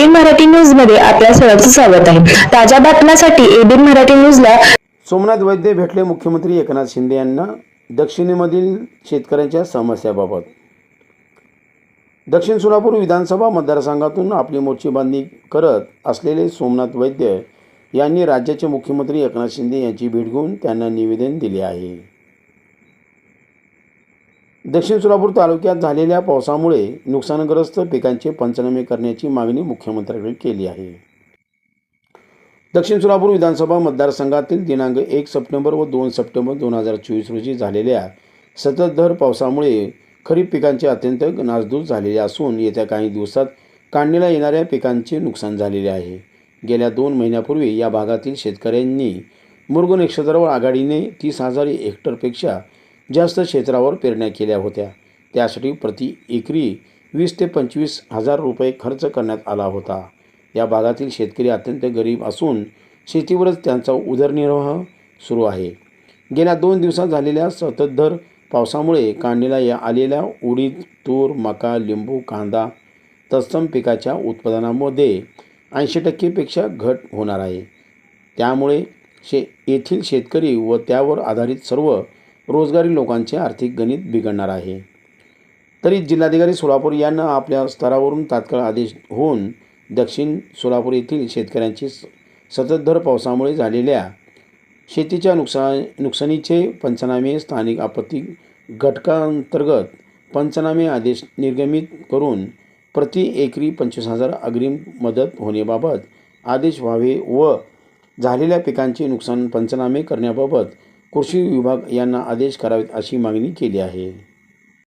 ABN Marathi न्यूजमध्ये आपल्या सर्वांचं स्वागत आहे. ताज्या बातम्यांसाठी एबीएन मराठी न्यूजला सोमनाथ वैद्य भेटले मुख्यमंत्री एकनाथ शिंदे यांना दक्षिणेमधील शेतकऱ्यांच्या समस्याबाबत. दक्षिण सोलापूर विधानसभा मतदारसंघातून आपली मोर्ची बांधणी करत असलेले सोमनाथ वैद्य यांनी राज्याचे मुख्यमंत्री एकनाथ शिंदे यांची भेट घेऊन त्यांना निवेदन दिले आहे. दक्षिण सोलापूर तालुक्यात झालेल्या पावसामुळे नुकसानग्रस्त पिकांचे पंचनामे करण्याची मागणी मुख्यमंत्र्यांकडे केली आहे. दक्षिण सोलापूर विधानसभा मतदारसंघातील दिनांक एक सप्टेंबर व दोन सप्टेंबर दोन हजार चोवीस रोजी झालेल्या सततधार पावसामुळे खरीप पिकांचे अत्यंत नासधूस झालेले असून येत्या काही दिवसात काढणीला येणाऱ्या पिकांचे नुकसान झालेले आहे. गेल्या दोन महिन्यापूर्वी या भागातील शेतकऱ्यांनी मुर्ग नक्षत्रावर आघाडीने तीस हजार हेक्टरपेक्षा जास्त क्षेत्रावर पेरण्या केल्या होत्या. त्यासाठी प्रति एकरी वीस ते पंचवीस हजार रुपये खर्च करण्यात आला होता. या भागातील शेतकरी अत्यंत गरीब असून शेतीवरच त्यांचा उदरनिर्वाह सुरू आहे. गेल्या दोन दिवसात झालेल्या सततधार पावसामुळे काढणीला या आलेल्या उडीद तूर मका लिंबू कांदा तत्सम पिकाच्या उत्पादनामध्ये ऐंशी टक्केपेक्षा घट होणार आहे. त्यामुळे शे येथील शेतकरी व त्यावर आधारित सर्व रोजगारी लोकांचे आर्थिक गणित बिघडणार आहे. तरी जिल्हाधिकारी सोलापूर यांना आपल्या स्तरावरून तात्काळ आदेश होऊन दक्षिण सोलापूर येथील शेतकऱ्यांची स- पावसामुळे झालेल्या शेतीच्या नुकसान नुकसानीचे पंचनामे स्थानिक आपत्ती घटकांतर्गत पंचनामे आदेश निर्गमित करून प्रति एकरी पंचवीस हजार अग्रिम मदत होण्याबाबत आदेश व्हावे व झालेल्या पिकांचे नुकसान पंचनामे करण्याबाबत कृषी विभाग यांना आदेश करावेत अशी मागणी केली आहे.